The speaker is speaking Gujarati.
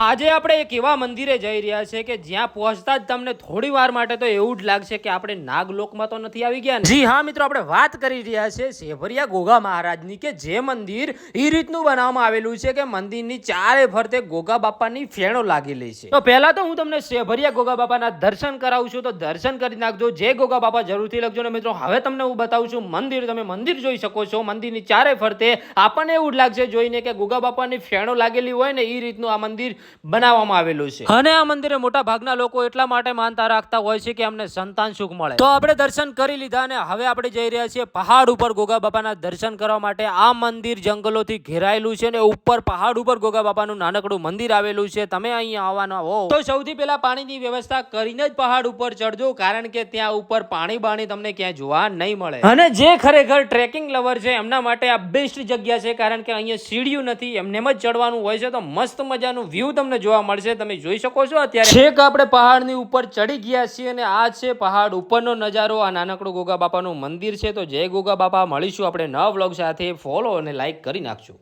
આજે આપણે એક એવા મંદિરે જઈ રહ્યા છે કે જ્યાં પહોંચતા જ તમને થોડી વાર માટે તો એવું જ લાગશે કે આપણે નાગલોકમાં તો નથી આવી ગયા જી હા મિત્રો આપણે વાત કરી રહ્યા છે શેભરિયા ગોગા મહારાજની કે જે મંદિર એ રીતનું બનાવવામાં આવેલું છે કે મંદિરની ચારે ફરતે ગોગા બાપાની ફેણો લાગેલી છે. તો પહેલા તો હું તમને શેભરિયા ગોગા બાપાના દર્શન કરાવું છું તો દર્શન કરી નાખજો. જે ગોગા બાપા જરૂરથી લખજો ને મિત્રો હવે તમને હું બતાવું છું મંદિર. તમે મંદિર જોઈ શકો છો મંદિરની ચારે ફરતે આપણને એવું જ લાગશે જોઈને કે ગોગા બાપાની ફેણો લાગેલી હોય ને એ રીતનું આ મંદિર બનાવવામાં આવેલું છે. અને આ મંદિરે મોટા ભાગના લોકો એટલા માટે માનતા રાખતા હોય છે કે અમને સંતાન સુખ મળે. તો આપણે દર્શન કરી લીધા અને હવે આપણે જઈ રહ્યા છીએ પહાડ ઉપર ગોગા બાપાના દર્શન કરવા માટે. આ મંદિર જંગલોથી ઘેરાયેલું છે અને ઉપર પહાડ ઉપર ગોગા બાપાનું નાનકડું મંદિર આવેલું છે. તમે અહીંયા આવવાના હો. તો સૌથી પહેલા પાણીની વ્યવસ્થા કરીને જ પહાડ ઉપર ચડજો, કારણ કે ત્યાં ઉપર પાણી બાણી તમને ક્યાંય જોવા નહીં મળે. અને જે ખરેખર ટ્રેકિંગ લવર છે, એમના માટે આ બેસ્ટ જગ્યા છે, કારણ કે અહીંયા સીડીયું નથી, એમને જ ચડવાનું હોય છે, તો મસ્ત મજાનું વ્યૂ તમને જોવા મળશે. તમે જોઈ શકો છો અત્યારે. છેક આપણે પહાડની ઉપર ચડી ગયા છીએ અને આ છે પહાડ ઉપરનો નજારો. આ નાનકડું ગોગા બાપાનું મંદિર છે. તો જય ગોગા બાપા મળીશું આપણે નવા વ્લોગ સાથે. ફોલો અને લાઈક કરી નાખજો.